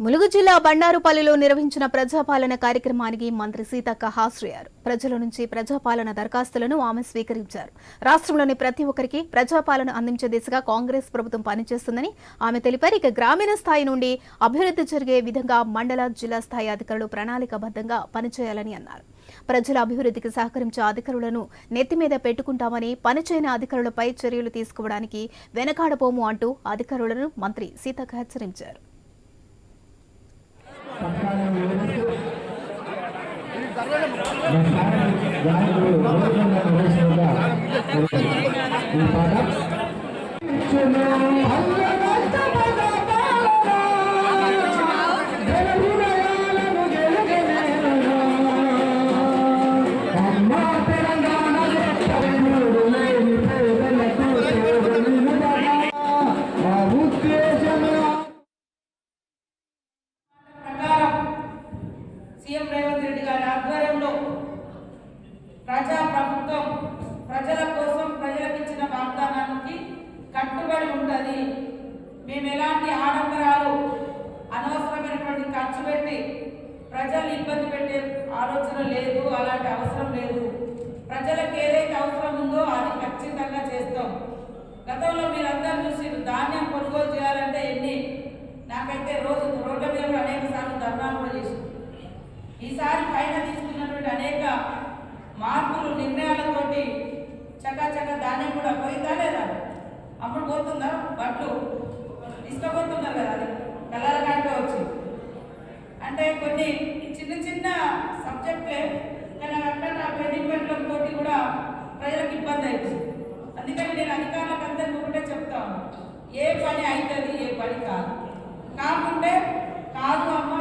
ములుగు జిల్లా బండారుపల్లిలో నిర్వహించిన ప్రజాపాలన కార్యక్రమానికి మంత్రి సీతక్క హాజరయ్యారు. ప్రజల నుంచి ప్రజాపాలన దరఖాస్తులను ఆమె స్వీకరించారు. రాష్ట్రంలోని ప్రతి ఒక్కరికి ప్రజాపాలన అందించే దిశగా కాంగ్రెస్ ప్రభుత్వం పనిచేస్తుందని ఆమె తెలిపారు. ఇక గ్రామీణ స్థాయి నుండి అభివృద్ధి జరిగే విధంగా మండల జిల్లా స్థాయి అధికారులు ప్రణాళికబద్ధంగా పనిచేయాలని అన్నారు. ప్రజల అభివృద్ధికి సహకరించే అధికారులను నెత్తిమీద పెట్టుకుంటామని పనిచేయని అధికారులపై చర్యలు తీసుకోవడానికి వెనకాడబోము అంటూ అధికారులను మంత్రి సీతక్క హెచ్చరించారు. ఈ పాట. సీఎం రేవంత్ రెడ్డి గారి ఆధ్వర్యంలో ప్రజా ప్రభుత్వం ప్రజల కోసం ప్రజలకు ఇచ్చిన వాగ్దానానికి కట్టుబడి ఉంటుంది. మేము ఎలాంటి ఆడంబరాలు అనవసరమైనటువంటి ఖర్చు పెట్టి ప్రజలు ఇబ్బంది పెట్టే ఆలోచన లేదు అలాంటి అవసరం లేదు. ప్రజలకు ఏదైతే అవసరం ఉందో అది ఖచ్చితంగా చేస్తాం. గతంలో మీరందరూ చూసి ధాన్యం కొనుగోలు చేయాలని మార్పులు నిర్ణయాలతోటి చక్కచక్క చకా ధాన్యం కూడా పోయిందా లేదా అప్పుడు పోతుందా? బట్లు. ఇష్టపోతున్నారు కదా అది. కలర్ కాడికే వచ్చి. అంటే కొన్ని చిన్న చిన్న సబ్జెక్టులే కానీ అక్కడ నా పెండింగ్ తోటి కూడా ప్రజలకు ఇబ్బంది అయింది అందుకని నేను అధికారులకు అందరికీ ఒకటే చెప్తాను ఏ పని అవుతుంది ఏ పని కాదు. కాకుంటే కాదు అమ్మ